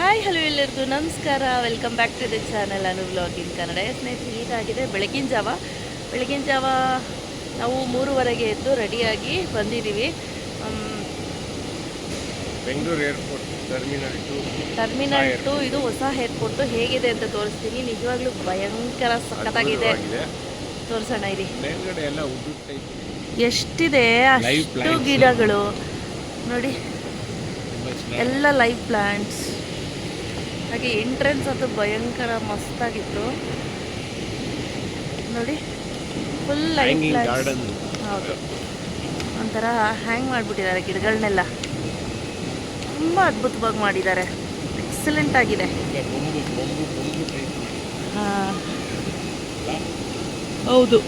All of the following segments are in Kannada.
ಹಾಯ್ ಹಲೋ ಎಲ್ಲರಿಗೂ ನಮಸ್ಕಾರ. Welcome back to the channel Anu vlog in Kannada ಸ್ನೇಹಿತರೆ ಈಗಾಗಿದೆ ಬೆಳಗಿನ ಜಾವ. ಬೆಳಗಿನ ಜಾವ ನಾವು ಮೂರುವರೆಗೆ ಎದ್ದು ರೆಡಿಯಾಗಿ ಬಂದಿದ್ದೀವಿ. Bengaluru airport terminal two terminal two ಇದು ಹೊಸ ಏರ್ಪೋರ್ಟು ಹೇಗಿದೆ ಅಂತ ತೋರಿಸ್ತೀನಿ. ನಿಜವಾಗ್ಲೂ ಭಯಂಕರ ಸಖತ್ತಾಗಿದೆ. ತೋರಿಸೋಣ ಇರಿ. ಎಷ್ಟಿದೆ? ಅಷ್ಟು. ಗಿಡಗಳು. ನೋಡಿ. ಎಲ್ಲ ಲೈವ್ ಪ್ಲಾಂಟ್ಸ್ ಹಾಗೆ ಎಂಟ್ರೆನ್ಸ್ ಅದು ಭಯಂಕರ ಮಸ್ತಾಗಿತ್ತು. ನೋಡಿ ಫುಲ್ ಹೌದು. ಒಂಥರ ಹ್ಯಾಂಗ್ ಮಾಡಿಬಿಟ್ಟಿದ್ದಾರೆ ಗಿಡಗಳನ್ನೆಲ್ಲ ತುಂಬ ಅದ್ಭುತವಾಗಿ ಮಾಡಿದ್ದಾರೆ. ಎಕ್ಸಲೆಂಟ್ ಆಗಿದೆ. ಹಾಂ. ಹೌದು.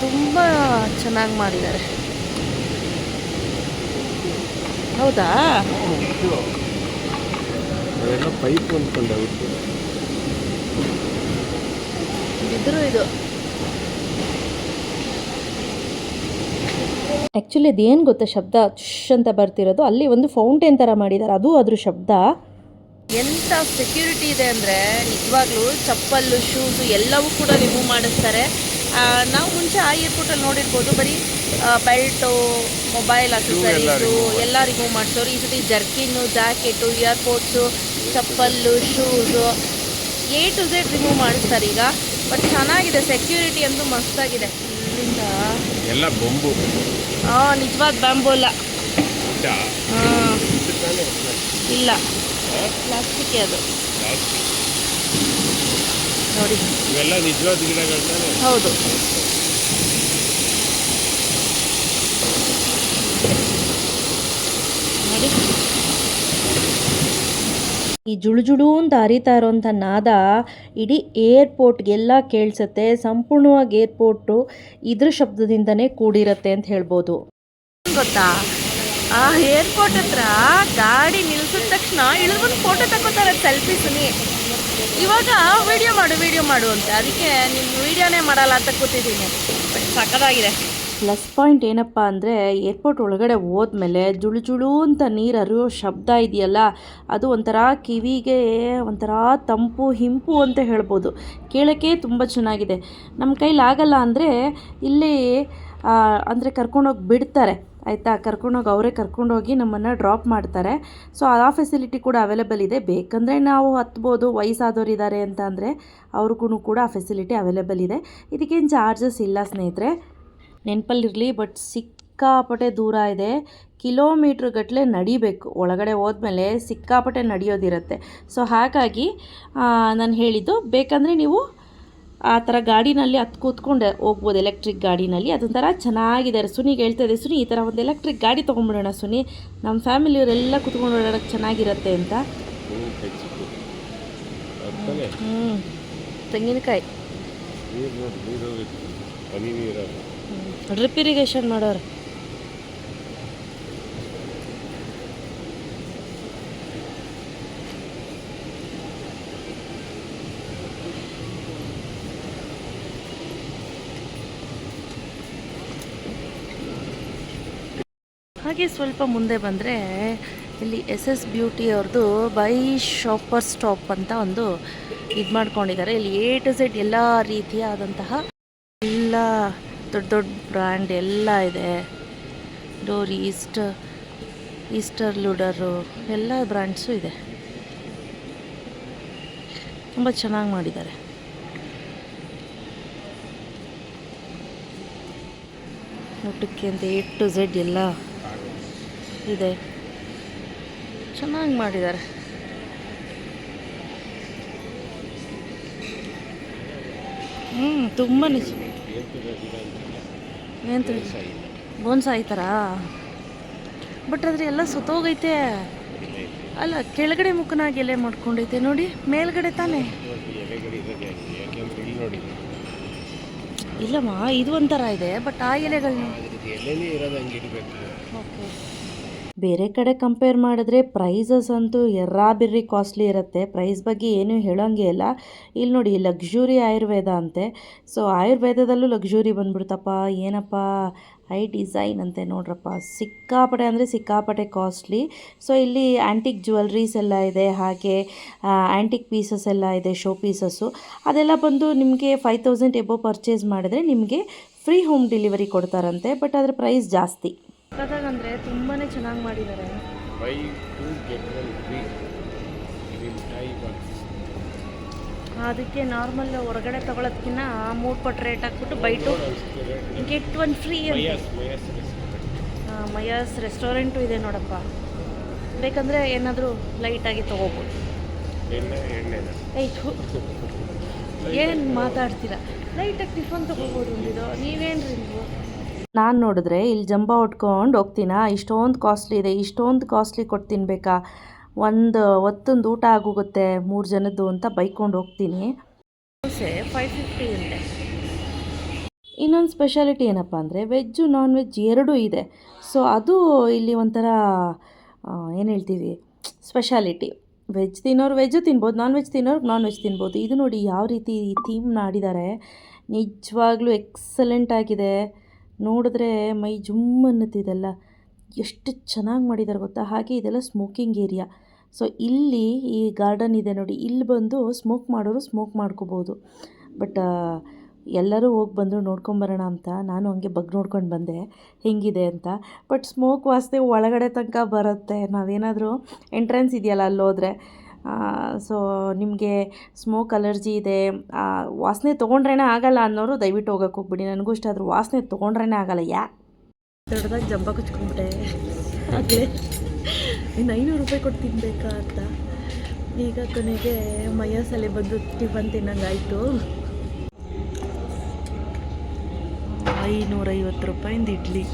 ತುಂಬ ಚೆನ್ನಾಗಿ ಮಾಡಿದ್ದಾರೆ. ಹೌದಾ? ಅವೆಲ್ಲ ಪೈಪ್ ಅಂದ್ಕೊಂಡೆ ಇದ್ರು ಇದು. ಆ್ಯಕ್ಚುಲಿ ಅದೇನು ಗೊತ್ತಾ ಶಬ್ದ? ಶ್ ಅಂತ ಬರ್ತಿರೋದು. ಅಲ್ಲಿ ಒಂದು ಫೌಂಟೇನ್ ಥರ ಮಾಡಿದ್ದಾರೆ ಅದು ಅದ್ರ ಶಬ್ದ. ಎಂಥ ಸೆಕ್ಯೂರಿಟಿ ಇದೆ ಅಂದರೆ ನಿಜವಾಗ್ಲೂ ಚಪ್ಪಲ್ಲು ಶೂಸು ಎಲ್ಲವೂ ಕೂಡ ರಿಮೂವ್ ಮಾಡಿಸ್ತಾರೆ. ನಾವು ಮುಂಚೆ ಆ ಏರ್ಪೋರ್ಟಲ್ಲಿ ನೋಡಿರ್ಬೋದು ಬರೀ ಬೆಲ್ಟು ಮೊಬೈಲ್ ಅಕ್ಸಸರೀಸು ಎಲ್ಲ ರಿಮೂವ್ ಮಾಡಿಸೋರು. ಈ ಸತಿ jerkin jacket earpods chappal shoes A to Z remove ಮಾಡಿಸ್ತಾರೆ ಈಗ. ಬಟ್ ಚೆನ್ನಾಗಿದೆ ಸೆಕ್ಯೂರಿಟಿ ಅಂತೂ ಮಸ್ತಾಗಿದೆ. ಎಲ್ಲ ಬೊಂಬು ಹಾಂ ನಿಜವಾದ ಬ್ಯಾಂಬು ಅಲ್ಲ. ಹಾಂ. ಇಲ್ಲ. ಪ್ಲಾಸ್ಟಿಕ್ ಅದು. ನೋಡಿ. ಇವೆಲ್ಲ ನಿಜವಾದ ಗಿಡಗಳು ಹೌದು. ನೋಡಿ. ಈ ಜುಳು ಜುಳು ಅಂತ ಹರಿತಾ ಇರೋಂಥ ನಾದ ಇಡೀ ಏರ್ಪೋರ್ಟ್ಗೆಲ್ಲ ಕೇಳಿಸುತ್ತೆ ಸಂಪೂರ್ಣವಾಗಿ ಏರ್ಪೋರ್ಟು ಇದ್ರ ಶಬ್ದದಿಂದನೇ ಕೂಡಿರತ್ತೆ ಅಂತ ಹೇಳ್ಬೋದು. ಗೊತ್ತಾ? ಆ ಏರ್ಪೋರ್ಟ್ ಹತ್ರ ಗಾಡಿ ನಿಲ್ಸಿದ ತಕ್ಷಣ ಇಳಿದ್ಬಿಟ್ಟು ಫೋಟೋ ತಗೋತಾರೆ ಸೆಲ್ಫಿ ಸುನಿ. ಇವಾಗ ವಿಡಿಯೋ ಮಾಡು ವಿಡಿಯೋ ಮಾಡು ಅಂತ. ಅದಕ್ಕೆ ನಿಮ್ಮ ವಿಡಿಯೋನೇ ಮಾಡಲ್ಲ ಅಂತ ಕೂತಿದ್ದೀನಿ. ಬಟ್ ಸಕ್ಕದಾಗಿದೆ ಪ್ಲಸ್ ಪಾಯಿಂಟ್ ಏನಪ್ಪ ಅಂದರೆ ಏರ್ಪೋರ್ಟ್ ಒಳಗಡೆ ಹೋದ್ಮೇಲೆ ಜುಳು ಜುಳು ಅಂತ ನೀರು ಅರಿಯೋ ಶಬ್ದ ಇದೆಯಲ್ಲ, ಅದು ಒಂಥರ ಕಿವಿಗೆ ಒಂಥರ ತಂಪು, ಹಿಂಪು ಅಂತ ಹೇಳ್ಬೋದು. ಕೇಳೋಕ್ಕೆ ತುಂಬ ಚೆನ್ನಾಗಿದೆ. ನಮ್ಮ ಕೈಲಾಗಲ್ಲ ಅಂದರೆ ಇಲ್ಲಿ ಅಂದರೆ ಕರ್ಕೊಂಡೋಗಿ ಬಿಡ್ತಾರೆ. ಆಯಿತಾ? ಕರ್ಕೊಂಡೋಗಿ ಅವರೇ ಕರ್ಕೊಂಡೋಗಿ ನಮ್ಮನ್ನು ಡ್ರಾಪ್ ಮಾಡ್ತಾರೆ. ಸೊ ಆ ಫೆಸಿಲಿಟಿ ಕೂಡ ಅವೈಲೇಬಲ್ ಇದೆ. ಬೇಕಂದರೆ ನಾವು ಹತ್ಬೋದು, ವಯಸ್ಸಾದವ್ರು ಇದ್ದಾರೆ ಅಂತ ಅಂದರೆ ಅವ್ರಿಗೂ ಕೂಡ ಆ ಫೆಸಿಲಿಟಿ ಅವೈಲೇಬಲ್ ಇದೆ. ಇದಕ್ಕೇನು ಚಾರ್ಜಸ್ ಇಲ್ಲ ಸ್ನೇಹಿತರೆ. ನೆನಪಲ್ಲಿರಲಿ ಬಟ್ ಸಿಕ್ಕಾಪಟ್ಟೆ ದೂರ ಇದೆ. ಕಿಲೋಮೀಟ್ರ್ ಗಟ್ಟಲೆ ನಡಿಬೇಕು. ಒಳಗಡೆ ಹೋದ್ಮೇಲೆ ಸಿಕ್ಕಾಪಟ್ಟೆ ನಡೆಯೋದಿರುತ್ತೆ. ಸೊ ಹಾಗಾಗಿ ನಾನು ಹೇಳಿದ್ದು, ಬೇಕಂದರೆ ನೀವು ಆ ಥರ ಗಾಡಿನಲ್ಲಿ ಹತ್ತು ಕೂತ್ಕೊಂಡು ಹೋಗ್ಬೋದು ಎಲೆಕ್ಟ್ರಿಕ್ ಗಾಡಿನಲ್ಲಿ. ಅದೊಂಥರ ಚೆನ್ನಾಗಿದೆ. ಸುನಿಗೆ ಹೇಳ್ತಾ ಇದೆ ಸುನಿ ಈ ಥರ ಒಂದು ಎಲೆಕ್ಟ್ರಿಕ್ ಗಾಡಿ ತೊಗೊಂಬಿಡೋಣ ಸುನಿ. ನಮ್ಮ ಫ್ಯಾಮಿಲಿಯವರೆಲ್ಲ ಕೂತ್ಕೊಂಡು ಓಡಾಡೋಕ್ಕೆ ಚೆನ್ನಾಗಿರುತ್ತೆ ಅಂತ. ಹ್ಞೂ ತೆಂಗಿನಕಾಯಿ. ಡ್ರಿಪ್ ಇರಿಗೇಷನ್ ಮಾಡೋರು. ಹಾಗೆ ಸ್ವಲ್ಪ ಮುಂದೆ ಬಂದರೆ ಇಲ್ಲಿ ಎಸ್ ಎಸ್ ಬ್ಯೂಟಿ ಅವ್ರದ್ದು ಬೈ ಶಾಪರ್ ಸ್ಟಾಪ್ ಅಂತ ಒಂದು ಇದು ಮಾಡ್ಕೊಂಡಿದ್ದಾರೆ. ಇಲ್ಲಿ ಎ ಟು ಝೆಡ್ ಎಲ್ಲ ರೀತಿಯಾದಂತಹ ಎಲ್ಲ ದೊಡ್ಡ ದೊಡ್ಡ ಬ್ರ್ಯಾಂಡ್ ಎಲ್ಲ ಇದೆ. ಡೋರಿ, ಈಸ್ಟ್, ಈಸ್ಟರ್, ಲೂಡರು ಎಲ್ಲ ಬ್ರ್ಯಾಂಡ್ಸು ಇದೆ. ತುಂಬ ಚೆನ್ನಾಗಿ ಮಾಡಿದ್ದಾರೆ. ಊಟಕ್ಕೆ ಅಂತ ಎ ಟು ಝೆಡ್ ಎಲ್ಲ ಇದೆ. ಚೆನ್ನಾಗಿ ಮಾಡಿದ್ದಾರೆ. ಹ್ಞೂ ತುಂಬ ನಿಜ. ಬೋನ್ಸ್ ಬೋನ್ಸಾಯಿ ಥರ ಬಟ್ ಆದರೆ ಎಲ್ಲ ಸುತ್ತೋಗೈತೆ. ಅಲ್ಲ ಕೆಳಗಡೆ ಮುಖನಾಗಿ ಎಲೆ ಮಾಡ್ಕೊಂಡೈತೆ ನೋಡಿ ಮೇಲ್ಗಡೆ ತಾನೇ. ಇಲ್ಲಮ್ಮ ಇದು ಒಂಥರ ಇದೆ ಬಟ್ ಆ ಎಲೆಗಳನ್ನ ಓಕೆ ಬೇರೆ ಕಡೆ ಕಂಪೇರ್ ಮಾಡಿದ್ರೆ ಪ್ರೈಸಸ್ ಅಂತೂ ಎರ್ರಾಬಿರ್ರಿ ಕಾಸ್ಟ್ಲಿ ಇರುತ್ತೆ. ಪ್ರೈಸ್ ಬಗ್ಗೆ ಏನೂ ಹೇಳೋಂಗೆ ಇಲ್ಲ. ಇಲ್ಲಿ ನೋಡಿ ಲಕ್ಸುರಿ ಆಯುರ್ವೇದ ಅಂತೆ. ಸೊ ಆಯುರ್ವೇದದಲ್ಲೂ ಲಕ್ಸುರಿ ಬಂದ್ಬಿಡ್ತಪ್ಪ. ಏನಪ್ಪ? ಹೈ ಡಿಸೈನ್ ಅಂತೆ ನೋಡ್ರಪ್ಪ. ಸಿಕ್ಕಾಪಟ್ಟೆ ಅಂದರೆ ಸಿಕ್ಕಾಪಟ್ಟೆ ಕಾಸ್ಟ್ಲಿ ಸೊ ಇಲ್ಲಿ ಆ್ಯಂಟಿಕ್ ಜ್ಯುವೆಲ್ರೀಸ್ ಎಲ್ಲ ಇದೆ. ಹಾಗೆ ಆ್ಯಂಟಿಕ್ ಪೀಸಸ್ ಎಲ್ಲ ಇದೆ ಶೋ ಪೀಸಸ್ಸು ಅದೆಲ್ಲ ಬಂದು ನಿಮಗೆ ಫೈವ್ ತೌಸಂಡ್ ಎಬೋ ಪರ್ಚೇಸ್ ಮಾಡಿದ್ರೆ ನಿಮಗೆ ಫ್ರೀ ಹೋಮ್ ಡೆಲಿವರಿ ಕೊಡ್ತಾರಂತೆ. ಬಟ್ ಅದರ ಪ್ರೈಸ್ ಜಾಸ್ತಿ. ಅಂದರೆ ತುಂಬಾ ಚೆನ್ನಾಗಿ ಮಾಡಿದ್ದಾರೆ buy two get one free ಇದು ಟೈ ಬಾಕ್ಸ್ ಅದಕ್ಕೆ ನಾರ್ಮಲ್ ಹೊರಗಡೆ ತೊಗೊಳೋದಕ್ಕಿಂತ ಮೂರು ಪಟ್ಟು ರೇಟ್ ಹಾಕ್ಬಿಟ್ಟು ಬೈಟು ಗೆಟ್ ಒನ್ ಫ್ರೀ ಅಂತ. ಮಯಸ್ ರೆಸ್ಟೋರೆಂಟು ಇದೆ ನೋಡಪ್ಪ. ಬೇಕಂದರೆ ಏನಾದರೂ ಲೈಟಾಗಿ ತೊಗೋಬೋದು. ಆಯ್ತು ಏನು ಮಾತಾಡ್ತೀರಾ? ಲೈಟಾಗಿ ಟಿಫನ್ ತೊಗೋಬೋದು ಒಂದಿದು ರೀ ನೀವು? ನಾನು ನೋಡಿದ್ರೆ ಇಲ್ಲಿ ಜಂಬ ಉಟ್ಕೊಂಡು ಹೋಗ್ತೀನಾ? ಇಷ್ಟೊಂದು ಕಾಸ್ಟ್ಲಿ ಇದೆ ಇಷ್ಟೊಂದು ಕಾಸ್ಟ್ಲಿ ಕೊಟ್ಟು ತಿನ್ಬೇಕಾ ಒಂದು ಹೊತ್ತೊಂದು ಊಟ ಆಗೋಗುತ್ತೆ ಮೂರು ಜನದ್ದು ಅಂತ ಬೈಕೊಂಡು ಹೋಗ್ತೀನಿ. ದೋಸೆ ಫೈವ್ ಫಿಫ್ಟಿ ಇದೆ. ಇನ್ನೊಂದು ಸ್ಪೆಷಾಲಿಟಿ ಏನಪ್ಪ ಅಂದರೆ ವೆಜ್ಜು ನಾನ್ ವೆಜ್ ಎರಡೂ ಇದೆ. ಸೊ ಅದು ಇಲ್ಲಿ ಒಂಥರ ಏನು ಹೇಳ್ತೀವಿ? ಸ್ಪೆಷಾಲಿಟಿ ವೆಜ್ ತಿನ್ನೋರು ವೆಜ್ಜು ತಿನ್ಬೋದು ನಾನ್ ವೆಜ್ ತಿನ್ನೋರು ನಾನ್ ವೆಜ್ ತಿನ್ಬೋದು. ಇದು ನೋಡಿ ಯಾವ ರೀತಿ ಈ ಥೀಮ್ ಮಾಡಿದ್ದಾರೆ ನಿಜವಾಗ್ಲೂ ಎಕ್ಸಲೆಂಟ್ ಆಗಿದೆ. ನೋಡಿದ್ರೆ ಮೈ ಜುಮ್ ಅನ್ನತ್ತಿದೆಲ್ಲ. ಎಷ್ಟು ಚೆನ್ನಾಗಿ ಮಾಡಿದ್ದಾರೆ ಗೊತ್ತಾ? ಹಾಗೆ ಇದೆಲ್ಲ ಸ್ಮೋಕಿಂಗ್ ಏರಿಯಾ ಸೊ ಇಲ್ಲಿ ಈ ಗಾರ್ಡನ್ ಇದೆ ನೋಡಿ. ಇಲ್ಲಿ ಬಂದು ಸ್ಮೋಕ್ ಮಾಡೋರು ಸ್ಮೋಕ್ ಮಾಡ್ಕೋಬೋದು. ಬಟ್ ಎಲ್ಲರೂ ಹೋಗಿ ಬಂದರು ನೋಡ್ಕೊಂಬರೋಣ ಅಂತ. ನಾನು ಹಂಗೆ ಬಗ್ ನೋಡ್ಕೊಂಡು ಬಂದೆ. ಹೆಂಗಿದೆ ಅಂತ. ಬಟ್ ಸ್ಮೋಕ್ ವಾಸನೆ ಒಳಗಡೆ ತನಕ ಬರುತ್ತೆ. ನಾವೇನಾದರೂ ಎಂಟ್ರೆನ್ಸ್ ಇದೆಯಲ್ಲ ಅಲ್ಲೋದ್ರೆ. ಸೊ ನಿಮಗೆ ಸ್ಮೋಕ್ ಅಲರ್ಜಿ ಇದೆ ವಾಸನೆ ತೊಗೊಂಡ್ರೇ ಆಗಲ್ಲ ಅನ್ನೋರು ದಯವಿಟ್ಟು ಹೋಗಕ್ಕೆ ಹೋಗ್ಬಿಡಿ. ನನಗೂ ಇಷ್ಟ, ಆದರೂ ವಾಸನೆ ತೊಗೊಂಡ್ರೇ ಆಗಲ್ಲ. ಯಾ? ದೊಡ್ಡದಾಗಿ ಜಂಬ ಕುಚ್ಕೊಂಡ್ಬಿಟ್ಟೆ. ಅದೇ, ಇನ್ನು ಐನೂರು ರೂಪಾಯಿ ಕೊಟ್ಟು ತಿನ್ನಬೇಕಾ ಅಂತ. ಈಗ ಕೊನೆಗೆ ಮೈಯಸಲೆ ಬಂದು ಟಿಫನ್ ತಿನ್ನಂಗಾಯಿತು. ಐನೂರೈವತ್ತು ರೂಪಾಯಿಂದ ಇಡ್ಲಿ.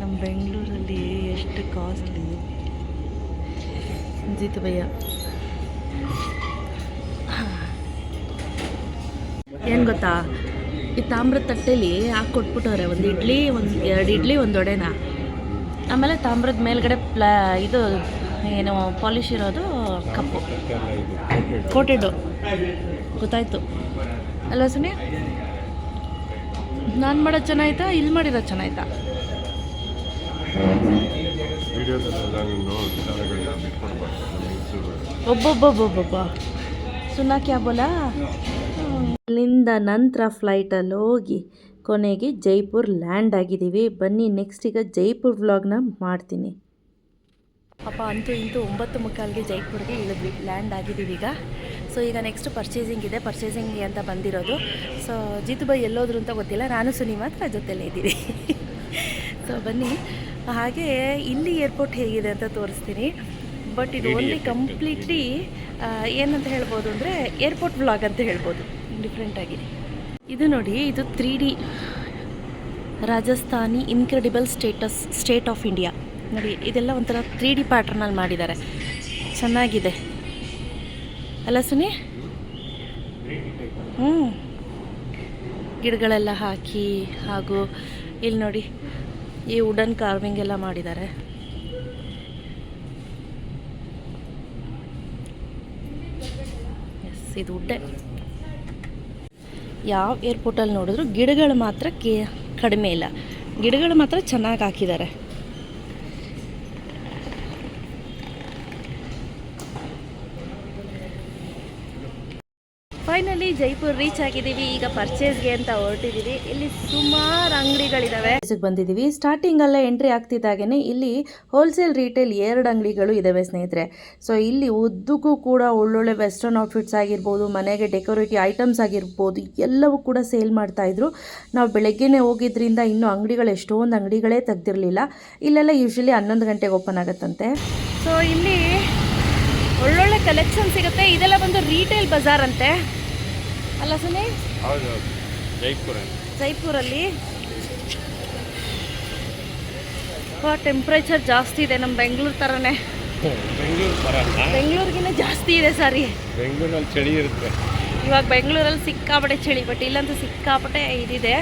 ನಮ್ಮ ಬೆಂಗಳೂರಲ್ಲಿ ಎಷ್ಟು ಕಾಸ್ಟ್ಲಿ. ಜಿತು ಭಯ್ಯ ಏನು ಗೊತ್ತಾ? ಈ ತಾಮ್ರದ ತಟ್ಟೆಲಿ ಹಾಕಿ ಕೊಟ್ಬಿಟ್ಟವ್ರೆ, ಒಂದು ಇಡ್ಲಿ, ಒಂದು ಎರಡು ಇಡ್ಲಿ, ಒಂದು ಒಡೆನ ಆಮೇಲೆ ತಾಮ್ರದ ಮೇಲ್ಗಡೆ ಪ್ಲಾ, ಇದು, ಏನು, ಪಾಲಿಶ್ ಇರೋದು ಕಪ್ಪು. ಕೋಟೆಡ್. ಗೊತ್ತಾಯ್ತು. ಅಲ್ವಾ ಸುನಿ ನಾನು ಮಾಡೋದು ಚೆನ್ನಾಯ್ತಾ ಇಲ್ಲಿ ಮಾಡಿರೋದು ಚೆನ್ನಾಯ್ತಾ? ಒಬ್ಬೊಬ್ಬೊಬ್ಬೊಬ್ಬೊಬ್ಬ. ಸುನಾ ಕ್ಯಾ ಬೋಲಾ? ಅಲ್ಲಿಂದ ನಂತರ ಫ್ಲೈಟಲ್ಲಿ ಹೋಗಿ ಕೊನೆಗೆ ಜೈಪುರ್ ಲ್ಯಾಂಡ್ ಆಗಿದ್ದೀವಿ. ಬನ್ನಿ ನೆಕ್ಸ್ಟ್ ಈಗ ಜೈಪುರ್ ವ್ಲಾಗ್ನ ಮಾಡ್ತೀನಿ. ಅಪ್ಪ, ಅಂತೂ ಇಂತೂ ಒಂಬತ್ತು ಮುಕ್ಕಾಲ್ಗೆ ಜೈಪುರ್ಗೆ ಇಳಿದ್ವಿ. ಲ್ಯಾಂಡ್ ಆಗಿದ್ದೀವಿ ಈಗ. ಸೊ ಈಗ ನೆಕ್ಸ್ಟ್ ಪರ್ಚೇಸಿಂಗ್ ಇದೆ. ಪರ್ಚೇಸಿಂಗ್ ಅಂತ ಬಂದಿರೋದು. ಸೊ ಜಿತು ಬೈ ಎಲ್ಲೋದ್ರು ಅಂತ ಗೊತ್ತಿಲ್ಲ. ನಾನು ಸುನಿ ಮಾತ್ರ ಜೊತೆಲೇ ಇದ್ದೀವಿ. ಸೊ ಬನ್ನಿ. ಹಾಗೆ ಇಲ್ಲಿ ಏರ್ಪೋರ್ಟ್ ಹೇಗಿದೆ ಅಂತ ತೋರಿಸ್ತೀನಿ. ಬಟ್ ಇದು ಓನ್ಲಿ ಕಂಪ್ಲೀಟ್ಲಿ ಏನಂತ ಹೇಳ್ಬೋದು ಅಂದರೆ ಏರ್ಪೋರ್ಟ್ ಬ್ಲಾಗ್ ಅಂತ ಹೇಳ್ಬೋದು. ಡಿಫ್ರೆಂಟ್ ಆಗಿದೆ. ಇದು ನೋಡಿ ಇದು three D Rajasthani incredible status state of India ನೋಡಿ ಇದೆಲ್ಲ ಒಂಥರ ತ್ರೀ ಡಿ ಪ್ಯಾಟ್ರನಲ್ಲಿ ಮಾಡಿದ್ದಾರೆ. ಚೆನ್ನಾಗಿದೆ. ಅಲ್ಲ ಸುನಿ? ಹ್ಞೂ ಗಿಡಗಳೆಲ್ಲ ಹಾಕಿ ಹಾಗೂ ಇಲ್ಲಿ ನೋಡಿ ಈ ವುಡನ್ ಕಾರ್ವಿಂಗ್ ಎಲ್ಲ ಮಾಡಿದ್ದಾರೆ. ಎಸ್ ಇದು ಉಡ್ಡೆ. ಯಾವ ಏರ್ಪೋರ್ಟಲ್ಲಿ ನೋಡಿದ್ರು ಗಿಡಗಳು ಮಾತ್ರ ಕೇ ಕಡಿಮೆ ಇಲ್ಲ. ಗಿಡಗಳು ಮಾತ್ರ ಚೆನ್ನಾಗಿ ಹಾಕಿದ್ದಾರೆ. ಫೈನಲಿ ಜೈಪುರ್ ರೀಚ್ ಆಗಿದ್ದೀವಿ. ಈಗ ಪರ್ಚೇಸ್ಗೆ ಅಂತ ಹೊರಟಿದ್ದೀವಿ. ಇಲ್ಲಿ ಸುಮಾರು ಅಂಗಡಿಗಳಿದಾವೆ. ಬಂದಿದ್ದೀವಿ. ಬಂದಿದ್ದೀವಿ ಸ್ಟಾರ್ಟಿಂಗಲ್ಲೇ ಎಂಟ್ರಿ ಆಗ್ತಿದ್ದಾಗೇನೆ ಇಲ್ಲಿ ಹೋಲ್ಸೇಲ್ ರೀಟೇಲ್ ಎರಡು ಅಂಗಡಿಗಳು ಇದಾವೆ ಸ್ನೇಹಿತರೆ. ಸೊ ಇಲ್ಲಿ ಉದ್ದಕ್ಕೂ ಕೂಡ ಒಳ್ಳೊಳ್ಳೆ ವೆಸ್ಟರ್ನ್ ಔಟ್ಫಿಟ್ಸ್ ಆಗಿರ್ಬೋದು ಮನೆಗೆ ಡೆಕೋರೇಟಿವ್ ಐಟಮ್ಸ್ ಆಗಿರ್ಬೋದು ಎಲ್ಲವೂ ಕೂಡ ಸೇಲ್ ಮಾಡ್ತಾ ಇದ್ರು. ನಾವು ಬೆಳಗ್ಗೆನೆ ಹೋಗಿದ್ರಿಂದ ಇನ್ನೂ ಅಂಗಡಿಗಳು ಎಷ್ಟೊಂದು ಅಂಗಡಿಗಳೇ ತೆಗ್ದಿರಲಿಲ್ಲ. ಇಲ್ಲೆಲ್ಲ ಯೂಶ್ವಲಿ ಹನ್ನೊಂದು ಗಂಟೆಗೆ ಓಪನ್ ಆಗುತ್ತಂತೆ. ಸೊ ಇಲ್ಲಿ ಒಳ್ಳೊಳ್ಳೆ ಕಲೆಕ್ಷನ್ ಸಿಗುತ್ತೆ. ಇದೆಲ್ಲ ಬಂದು ರೀಟೇಲ್ ಬಜಾರ್ ಅಂತೆ. ಅಲ್ಲ ಸುನಿ? ಹೌದು ಹೌದು. ಜೈಪುರ. ಜೈಪುರಲ್ಲಿ? ಟೆಂಪ್ರೇಚರ್ ಜಾಸ್ತಿ ಇದೆ ನಮ್ಮ ಬೆಂಗಳೂರು ಥರನೇ ಬೆಂಗಳೂರು ಬೆಂಗಳೂರಿಗಿನ್ನ ಜಾಸ್ತಿ ಇದೆ ಸಾರಿ. ಬೆಂಗಳೂರಲ್ಲಿ ಚಳಿ ಇರುತ್ತೆ. ಇವಾಗ ಬೆಂಗಳೂರಲ್ಲಿ ಸಿಕ್ಕಾಪಟ್ಟೆ ಚಳಿ ಬಟ್ ಇಲ್ಲಂತೂ ಸಿಕ್ಕಾಪಟ್ಟೆ ಇದಿದೆ.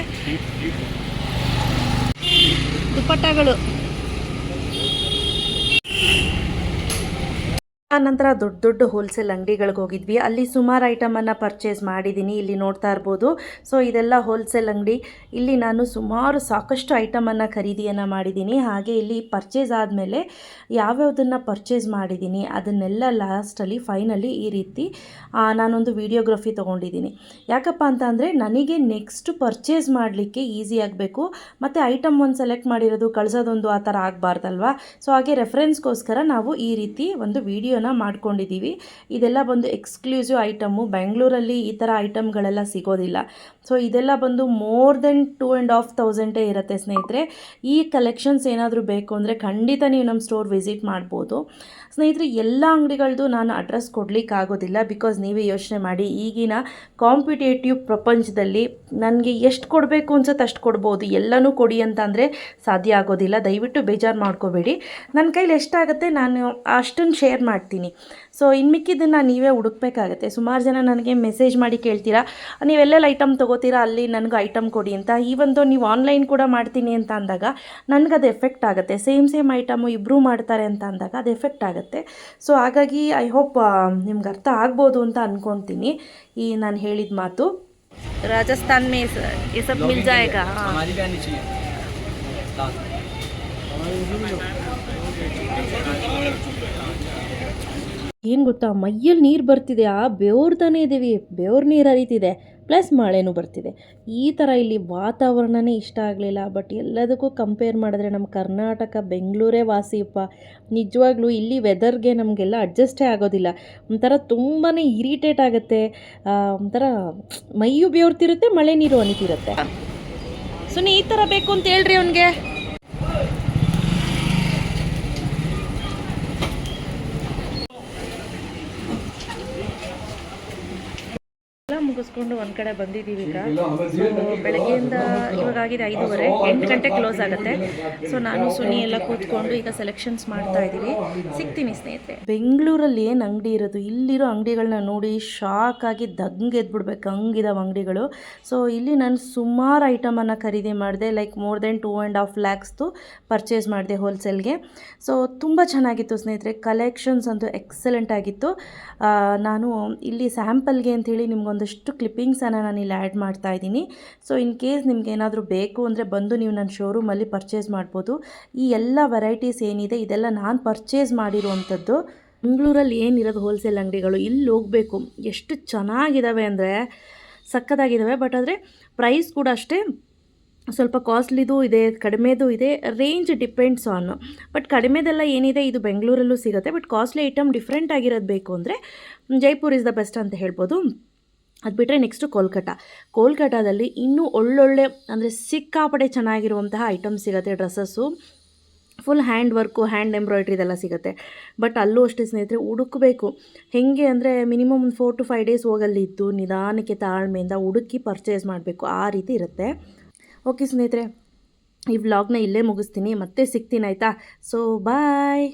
ದುಪ್ಪಟ್ಟಗಳು. ನಂತರ ದೊಡ್ಡ ದೊಡ್ಡ ಹೋಲ್ಸೇಲ್ ಅಂಗಡಿಗಳಿಗೆ ಹೋಗಿದ್ವಿ. ಅಲ್ಲಿ ಸುಮಾರು ಐಟಮನ್ನು ಪರ್ಚೇಸ್ ಮಾಡಿದ್ದೀನಿ ಇಲ್ಲಿ ನೋಡ್ತಾ ಇರ್ಬೋದು. ಸೊ ಇದೆಲ್ಲ ಹೋಲ್ಸೇಲ್ ಅಂಗಡಿ. ಇಲ್ಲಿ ನಾನು ಸುಮಾರು ಸಾಕಷ್ಟು ಐಟಮನ್ನು ಖರೀದಿಯನ್ನು ಮಾಡಿದ್ದೀನಿ ಹಾಗೆ ಇಲ್ಲಿ ಪರ್ಚೇಸ್ ಆದಮೇಲೆ ಯಾವ್ಯಾವುದನ್ನು ಪರ್ಚೇಸ್ ಮಾಡಿದ್ದೀನಿ ಅದನ್ನೆಲ್ಲ ಲಾಸ್ಟಲ್ಲಿ ಫೈನಲಿ ಈ ರೀತಿ ನಾನೊಂದು ವಿಡಿಯೋಗ್ರಫಿ ತೊಗೊಂಡಿದ್ದೀನಿ ಯಾಕಪ್ಪ ಅಂತ ಅಂದರೆ, ನನಗೆ ನೆಕ್ಸ್ಟ್ ಪರ್ಚೇಸ್ ಮಾಡಲಿಕ್ಕೆ ಈಸಿ ಆಗಬೇಕು. ಮತ್ತು ಐಟಮ್ ಒಂದು ಸೆಲೆಕ್ಟ್ ಮಾಡಿರೋದು, ಕಳಿಸೋದೊಂದು ಆ ಥರ ಆಗಬಾರ್ದಲ್ವಾ? ಸೊ ಹಾಗೆ ರೆಫರೆನ್ಸ್ಗೋಸ್ಕರ ನಾವು ಈ ರೀತಿ ಒಂದು ಮಾಡ್ಕೊಂಡಿದ್ದೀವಿ. ಇದೆಲ್ಲ ಬಂದು ಎಕ್ಸ್ಕ್ಲೂಸಿವ್ ಐಟಮು ಬೆಂಗಳೂರಲ್ಲಿ ಈ ಥರ ಐಟಮ್ಗಳೆಲ್ಲ ಸಿಗೋದಿಲ್ಲ. ಸೊ ಇದೆಲ್ಲ ಬಂದು more than two and half ತೌಸಂಡೇ ಇರುತ್ತೆ ಸ್ನೇಹಿತರೆ. ಈ ಕಲೆಕ್ಷನ್ಸ್ ಏನಾದರೂ ಬೇಕು ಅಂದರೆ ಖಂಡಿತ ನೀವು ನಮ್ಮ ಸ್ಟೋರ್ ವಿಸಿಟ್ ಮಾಡ್ಬೋದು. ಸ್ನೇಹಿತರೆ, ಎಲ್ಲ ಅಂಗಡಿಗಳದ್ದು ನಾನು ಅಡ್ರೆಸ್ ಕೊಡಲಿಕ್ಕಾಗೋದಿಲ್ಲ ಬಿಕಾಸ್ ನೀವೇ ಯೋಚನೆ ಮಾಡಿ. ಈಗಿನ ಕಾಂಪಿಟೇಟಿವ್ ಪ್ರಪಂಚದಲ್ಲಿ ನನಗೆ ಎಷ್ಟು ಕೊಡಬೇಕು ಅನ್ಸುತ್ತೆ ಅಷ್ಟು ಕೊಡ್ಬೋದು. ಎಲ್ಲನೂ ಕೊಡಿ ಅಂತ ಅಂದರೆ ಸಾಧ್ಯ ಆಗೋದಿಲ್ಲ. ದಯವಿಟ್ಟು ಬೇಜಾರು ಮಾಡ್ಕೋಬೇಡಿ. ನನ್ನ ಕೈಲಿ ಎಷ್ಟಾಗುತ್ತೆ ನಾನು ಅಷ್ಟನ್ನು ಶೇರ್ ಮಾಡ್ತೀನಿ. ಸೊ ಇನ್ನು ಮಿಕ್ಕಿದ್ದನ್ನು ನೀವೇ ಹುಡುಕ್ಬೇಕಾಗತ್ತೆ ಸುಮಾರು ಜನ ನನಗೆ ಮೆಸೇಜ್ ಮಾಡಿ ಕೇಳ್ತೀರಾ ನೀವೆಲ್ಲೆಲ್ಲ ಐಟಮ್ ತೊಗೋತೀರಾ ಅಲ್ಲಿ ನನಗೂ ಐಟಮ್ ಕೊಡಿ ಅಂತ ಈವಂದು ನೀವು ಆನ್ಲೈನ್ ಕೂಡ ಮಾಡ್ತೀನಿ ಅಂತ ಅಂದಾಗ ನನಗದು ಎಫೆಕ್ಟ್ ಆಗುತ್ತೆ ಸೇಮ್ ಸೇಮ್ ಐಟಮು ಇಬ್ಬರೂ ಮಾಡ್ತಾರೆ ಅಂತ ಅಂದಾಗ ಅದು ಎಫೆಕ್ಟ್ ಆಗುತ್ತೆ ಸೊ ಹಾಗಾಗಿ ಐ ಹೋಪ್ ನಿಮ್ಗೆ ಅರ್ಥ ಆಗ್ಬೋದು ಅಂತ ಅಂದ್ಕೊತೀನಿ ಈ ನಾನು ಹೇಳಿದ ಮಾತು राजस्थान में इस- ये सब मिल जाएगा हाँ हमारी भी आनी चाहिए ಏನು ಗೊತ್ತಾ? ಮೈಯಲ್ಲಿ ನೀರು ಬರ್ತಿದೆ, ಆ ಬೆವ್ರ್ತಾನೆ ಇದ್ದೀವಿ ಬೆವ್ರ ನೀರು ಹರಿತಿದೆ, ಪ್ಲಸ್ ಮಳೆನೂ ಬರ್ತಿದೆ. ಈ ಥರ ಇಲ್ಲಿ ವಾತಾವರಣನೇ ಇಷ್ಟ ಆಗಲಿಲ್ಲ. ಬಟ್ ಎಲ್ಲದಕ್ಕೂ ಕಂಪೇರ್ ಮಾಡಿದ್ರೆ ನಮ್ಮ ಕರ್ನಾಟಕ, ಬೆಂಗಳೂರೇ ವಾಸಿಯಪ್ಪ. ನಿಜವಾಗ್ಲೂ ಇಲ್ಲಿ ವೆದರ್ಗೆ ನಮಗೆಲ್ಲ ಅಡ್ಜಸ್ಟೇ ಆಗೋದಿಲ್ಲ. ಒಂಥರ ತುಂಬಾ ಇರಿಟೇಟ್ ಆಗುತ್ತೆ. ಒಂಥರ ಮೈಯು ಬೆವ್ರ್ತಿರುತ್ತೆ ಮಳೆ ನೀರು ಅನಿತಿರುತ್ತೆ ಸುನಿ, ಈ ಥರ ಬೇಕು ಅಂತ ಹೇಳ್ರಿ ಅವನಿಗೆ ಎಲ್ಲ ಮುಗಿಸ್ಕೊಂಡು ಒಂದು ಕಡೆ ಬಂದಿದ್ದೀವಿ ಈಗ. ಸೊ ಬೆಳಗ್ಗೆಯಿಂದ ಇವಾಗ ಆಗಿದೆ ಐದೂವರೆ ಎಂಟು ಗಂಟೆ ಕ್ಲೋಸ್ ಆಗುತ್ತೆ. ಸೊ ನಾನು ಸುನಿ ಎಲ್ಲ ಕೂತ್ಕೊಂಡು ಈಗ ಸೆಲೆಕ್ಷನ್ಸ್ ಮಾಡ್ತಾ ಇದೀವಿ ಸಿಗ್ತೀನಿ ಸ್ನೇಹಿತರೆ. ಬೆಂಗಳೂರಲ್ಲಿ ಏನು ಅಂಗಡಿ ಇರೋದು? ಇಲ್ಲಿರೋ ಅಂಗಡಿಗಳನ್ನ ನೋಡಿ ಶಾಕ್ ಆಗಿ ದಂಗ್ ಎದ್ಬಿಡ್ಬೇಕು. ಹಂಗಿದಾವೆ ಅಂಗಡಿಗಳು. ಸೊ ಇಲ್ಲಿ ನಾನು ಸುಮಾರು ಐಟಮನ್ನು ಖರೀದಿ ಮಾಡಿದೆ like more than two and half ಲ್ಯಾಕ್ಸ್ದು purchase ಮಾಡಿದೆ ಹೋಲ್ಸೇಲ್ಗೆ ಸೊ ತುಂಬ ಚೆನ್ನಾಗಿತ್ತು ಸ್ನೇಹಿತರೆ. ಕಲೆಕ್ಷನ್ಸ್ ಅಂತೂ ಎಕ್ಸಲೆಂಟ್ ಆಗಿತ್ತು. ನಾನು ಇಲ್ಲಿ ಸ್ಯಾಂಪಲ್ಗೆ ಅಂಥೇಳಿ ನಿಮ್ಗೊಂದಷ್ಟು ಕ್ಲಿಪ್ಪಿಂಗ್ಸನ್ನು ನಾನು ಇಲ್ಲಿ ಆ್ಯಡ್ ಮಾಡ್ತಾ ಇದ್ದೀನಿ. ಸೊ, ಇನ್ ಕೇಸ್ ನಿಮ್ಗೆ ಏನಾದರೂ ಬೇಕು ಅಂದರೆ ಬಂದು ನೀವು ನನ್ನ ಶೋರೂಮಲ್ಲಿ ಪರ್ಚೇಸ್ ಮಾಡ್ಬೋದು. ಈ ಎಲ್ಲ ವೆರೈಟೀಸ್ ಏನಿದೆ, ಇದೆಲ್ಲ ನಾನು ಪರ್ಚೇಸ್ ಮಾಡಿರುವಂಥದ್ದು. ಬೆಂಗಳೂರಲ್ಲಿ ಏನಿರೋದು ಹೋಲ್ಸೇಲ್ ಅಂಗಡಿಗಳು, ಇಲ್ಲಿ ಹೋಗಬೇಕು. ಎಷ್ಟು ಚೆನ್ನಾಗಿದ್ದಾವೆ ಅಂದರೆ ಸಕ್ಕತ್ತಾಗಿದ್ದಾವೆ ಬಟ್ ಆದರೆ ಪ್ರೈಸ್ ಕೂಡ ಅಷ್ಟೇ. ಸ್ವಲ್ಪ ಕಾಸ್ಟ್ಲಿದು ಇದೆ, ಕಡಿಮೆದು ಇದೆ, ರೇಂಜ್ ಡಿಪೆಂಡ್ಸ್ ಆನ್. ಬಟ್ ಕಡಿಮೆದೆಲ್ಲ ಏನಿದೆ, ಇದು ಬೆಂಗಳೂರಲ್ಲೂ ಸಿಗುತ್ತೆ. ಬಟ್ ಕಾಸ್ಟ್ಲಿ ಐಟಮ್ ಡಿಫ್ರೆಂಟ್ ಆಗಿರೋದು ಬೇಕು ಅಂದರೆ ಜೈಪುರ್ ಇಸ್ ದ ಬೆಸ್ಟ್ ಅಂತ ಹೇಳ್ಬೋದು. ಅದು ಬಿಟ್ಟರೆ ನೆಕ್ಸ್ಟು ಕೋಲ್ಕತ್ತಾ ಕೋಲ್ಕಟ್ಟಾದಲ್ಲಿ ಇನ್ನೂ ಒಳ್ಳೊಳ್ಳೆ ಅಂದರೆ ಸಿಕ್ಕಾಪಡೆ ಚೆನ್ನಾಗಿರುವಂತಹ ಐಟಮ್ಸ್ ಸಿಗುತ್ತೆ dresses full hand work hand embroidery ಇದೆಲ್ಲ ಸಿಗುತ್ತೆ. ಬಟ್ ಅಲ್ಲೂ ಅಷ್ಟೇ ಸ್ನೇಹಿತರೆ ಹುಡುಕಬೇಕು ಹೇಗೆ ಅಂದರೆ ಮಿನಿಮಮ್ ಒಂದು ಫೋರ್ ಟು ಫೈವ್ ಡೇಸ್ ಹೋಗಲ್ಲಿದ್ದು ನಿಧಾನಕ್ಕೆ ತಾಳ್ಮೆಯಿಂದ ಹುಡುಕಿ ಪರ್ಚೇಸ್ ಮಾಡಬೇಕು. ಆ ರೀತಿ ಇರುತ್ತೆ. ಓಕೆ ಸ್ನೇಹಿತರೆ, ಈ ವ್ಲಾಗ್ನ ಇಲ್ಲೇ ಮುಗಿಸ್ತೀನಿ. ಮತ್ತೆ ಸಿಗ್ತೀನಿ ಆಯಿತಾ? So bye